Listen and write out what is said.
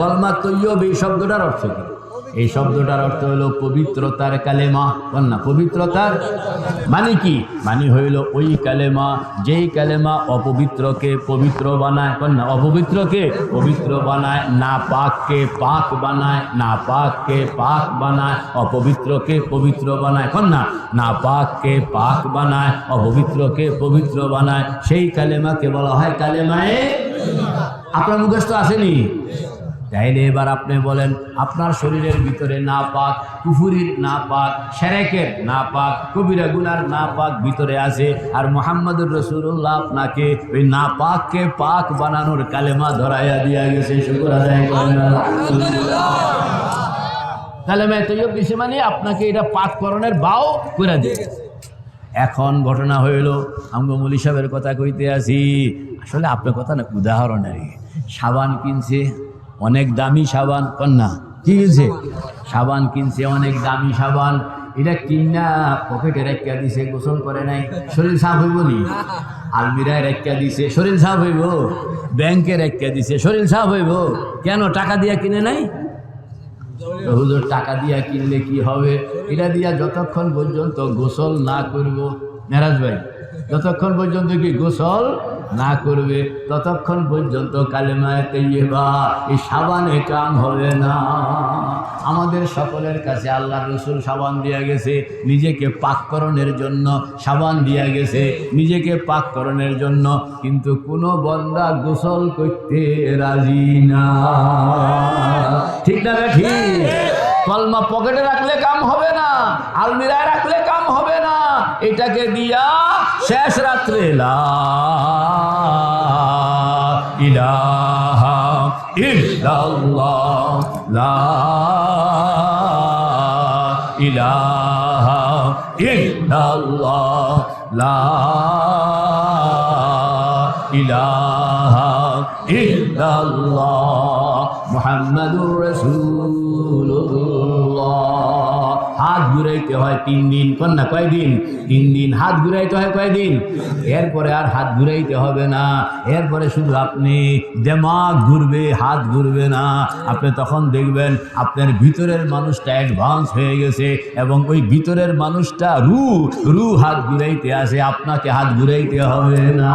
কলমা তৈয়ব শব্দটার অর্থ কি? এই শব্দটার অর্থ হলো পবিত্রতার কালেমা কন্যা পবিত্রতার মানে কি? মানে হইল ওই কালেমা, যেই কালেমা অপবিত্রকে পবিত্র বানায় কন্যা অপবিত্রকে পবিত্র বানায়, না পাককে পাক বানায়, না পাককে পাক বানায়, অপবিত্রকে পবিত্র বানায় কন্যা না পাককে পাক বানায়, অপবিত্রকে পবিত্র বানায়, সেই কালেমাকে বলা হয় কালেমায়ে আপনার মুখস্থ আসেনি? তাইলে এবার আপনি বলেন, আপনার শরীরের ভিতরে না পাক কুফুরির না পাক সেরেকের না পাক কবিরা গুনার না পাক ভিতরে আছে, আর মোহাম্মদুর রসুল্লাহ আপনাকে ওই না পাককে পাক বানানোর কালেমা ধরাইয়া দিয়া গেছে, শুকুর আদায় করেন কালেমা তৈব মানে আপনাকে এটা পাককরণের বাও করে দিয়ে এখন ঘটনা হইল, আমগো মলি সাহেবের কথা কইতে আসি, আসলে আপনার কথা না উদাহরণ আর সাবান কিনছে অনেক দামি সাবান, কন্যা কি কিনছে সাবান কিনছে অনেক দামি সাবান। এটা কিনা পকেটে রেখা দিছে, গোসল করে নাই। শরীর সাফ হইব নি? আলমিরায় রেখা দিছে, শরীর সাফ হইব। ব্যাংকে রেখা দিছে, শরীর সাফ হইব। কেন টাকা দিয়া কিনে নাই? হুজুর, টাকা দিয়া কিনলে কি হবে? এটা দিয়া যতক্ষণ পর্যন্ত গোসল না করব। মেরাজ ভাই যতক্ষণ পর্যন্ত কি গোসল না করবে, ততক্ষণ পর্যন্ত কালেমায় তৈবা এই সাবানে কাম হবে না। আমাদের সকলের কাছে আল্লাহ রসুল সাবান দিয়া গেছে, নিজেকে পাককরণের জন্য সাবান দিয়া গেছে, নিজেকে পাককরণের জন্য, কিন্তু কোনো বন্দা গোসল করতে রাজি না। ঠিক না ঠিক? কলমা পকেটে রাখলে কাম হবে না, আলমিরায় রাখলে কাম হবে না, এটাকে দিয়া শেষ রাত্রে ইলাহা ইল্লাল্লাহ লা ইলাহা ইল্লাল্লাহ লা ইলাহা ইল্লাল্লাহ মুহাম্মাদুর হাত ঘুরাইতে হয় তিন দিন কন্যা কয়দিন তিন দিন হাত ঘুরাইতে হয় কয়দিন এরপরে আর হাত ঘুরাইতে হবে না। এরপরে শুধু আপনি দেমাগ ঘুরবে, হাত ঘুরবে না। আপনি তখন দেখবেন আপনার ভিতরের মানুষটা অ্যাডভান্স হয়ে গেছে এবং ওই ভিতরের মানুষটা রু রু হাত ঘুরাইতে আসে। আপনাকে হাত ঘুরাইতে হবে না।